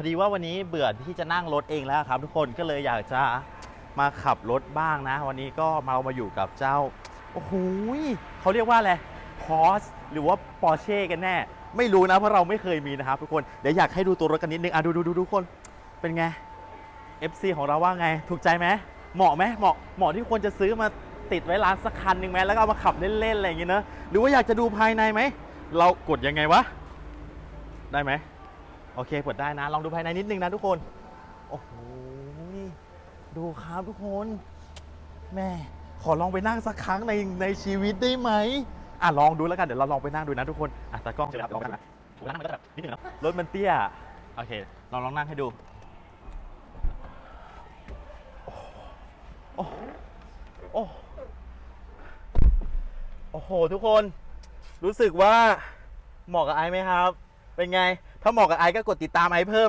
พอดีว่าวันนี้เบื่อที่จะนั่งรถเองแล้วครับ ทุกคนก็เลยอยากจะมาขับรถบ้างนะ วันนี้ก็มามาอยู่กับเจ้าโอ้โหเขาเรียกว่าอะไรพอสหรือว่าปอร์เช่กันแน่ ไม่รู้นะเพราะเราไม่เคยมีนะครับทุกคนเดี๋ยวอยากให้ดูตัวรถกันนิดนึงอะดูดูดูทุกคนเป็นไง FC ของเราว่าไงถูกใจไหมเหมาะไหมเหมาะเหมาะที่ควรจะซื้อมาติดไว้ร้านสักคันหนึ่งไหมแล้วก็เอามาขับเล่นๆอะไรอย่างเงี้ยเนอะหรือว่าอยากจะดูภายในไหมเรากดยังไงวะได้ไหม โอเคกดได้นะ ลองดูภายในนิดนึงนะทุกคน โอ้โห ดูครับทุกคน แม่ขอลองไปนั่งสักครั้งในในชีวิตได้ไหมอะลองดูแล้วกัน เดี๋ยวเราลองไปนั่งดูนะทุกคน อะตากล้องเชิญครับลองกันนะนั่งมันก็แบบนิดนึงนะรถมันเตี้ย โอเค ลองลองนั่งให้ดู โอ้โอ้โอ้โห ทุกคน รู้สึกว่าเหมาะกับไอซ์ไหมครับ เป็นไง ถ้าเหมาะกับไอซ์ก็กดติดตามไอซ์เพิ่มนะ